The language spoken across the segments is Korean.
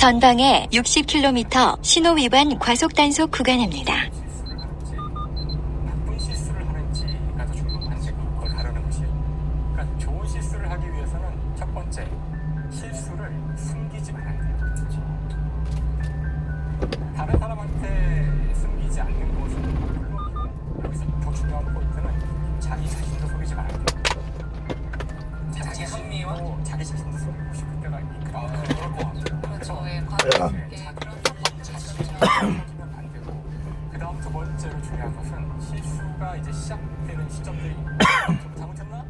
전방에 60km 신호 위반 과속 단속 구간입니다. 자기 흥미와 자기 자신도 속이고 싶을 때가 있거든요 아, 그럴 것 같아요. 그렇죠. 예, 과거 네, 예, 자- 그런 하면 안 되고. 그 다음 두 번째로 중요한 것은 실수가 이제 시작되는 시점들이 좀 잘못했나?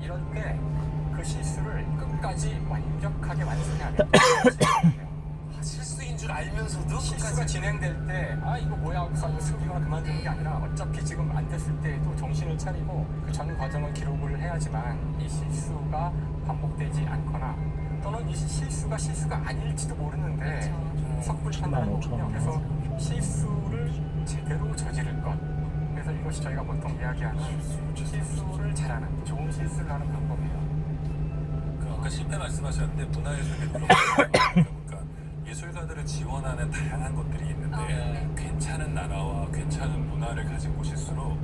이럴 때그 실수를 끝까지 완벽하게 완수해야 돼요. 아, 실수인 줄 알면서도 실수가 진행될 때 아 이거 뭐야 이거 숨기거나 그만두는 게 아니라 어차피 지금 안 됐을 때에도 정신을 차리고 그 전 과정을 기록을 해야지만 이 실수가 반복되지 않거나 또는 이 실수가 실수가 아닐지도 모르는데 섣불리 판단하는 거거든요. 그래서 실수를 제대로 저지를 것. 그래서 이것이 저희가 보통 이야기하는 실수를 잘하는 좋은 실수를 하는 방법이에요. 그 아까 실패 말씀하셨는데 문화예술계 그러니까 예술가들을 지원하는 다양한 것들이 있는데 아, 네. 괜찮은 나라와 괜찮은 문화를 가진 곳일수록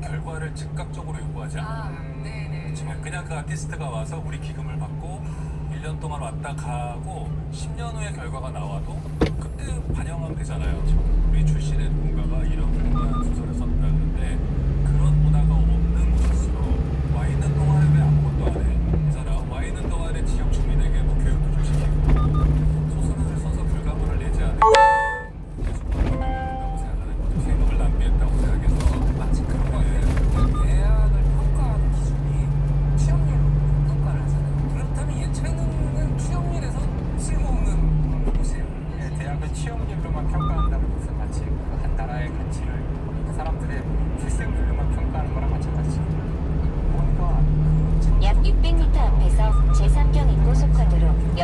결과를 즉각적으로 요구하지 않아요. 아, 네네. 그렇지만 그냥 그 아티스트가 와서 우리 기금을 받고 1년 동안 왔다 가고 10년 후에 결과가 나와도 그때 반영하면 되잖아요.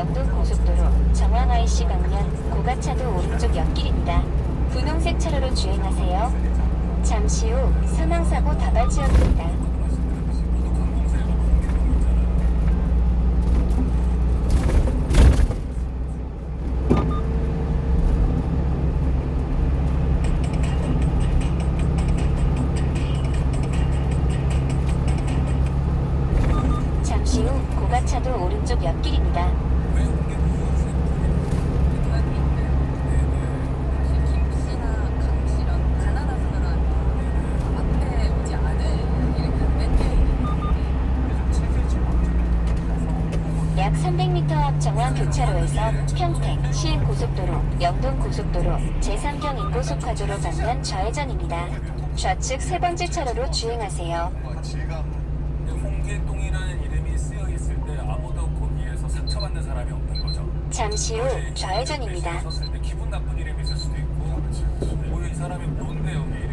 영동 고속도로, 정황 IC 방면 고가차도 오른쪽 옆길입니다. 분홍색 차로로 주행하세요. 잠시 후 사망사고 다발 지역입니다. 말씀드렸듯이 모두 관공서에 가면 공개되고 있잖아요. 잠시 후 고가차도 오른쪽 옆길입니다. 정황 교차로에서 평택 시흥고속도로, 영동고속도로, 제3경 인고속화도로 방면 좌회전입니다. 좌측 세 번째 차로로 주행하세요. 홍길동이라는 이름이 쓰여 있을 때 아무도 거기에서 상처받는 사람이 없는 거죠. 잠시 후 좌회전입니다. 기분 나쁜 이름이 있을 수도 있고, 뭐이 사람이 뭔데 여기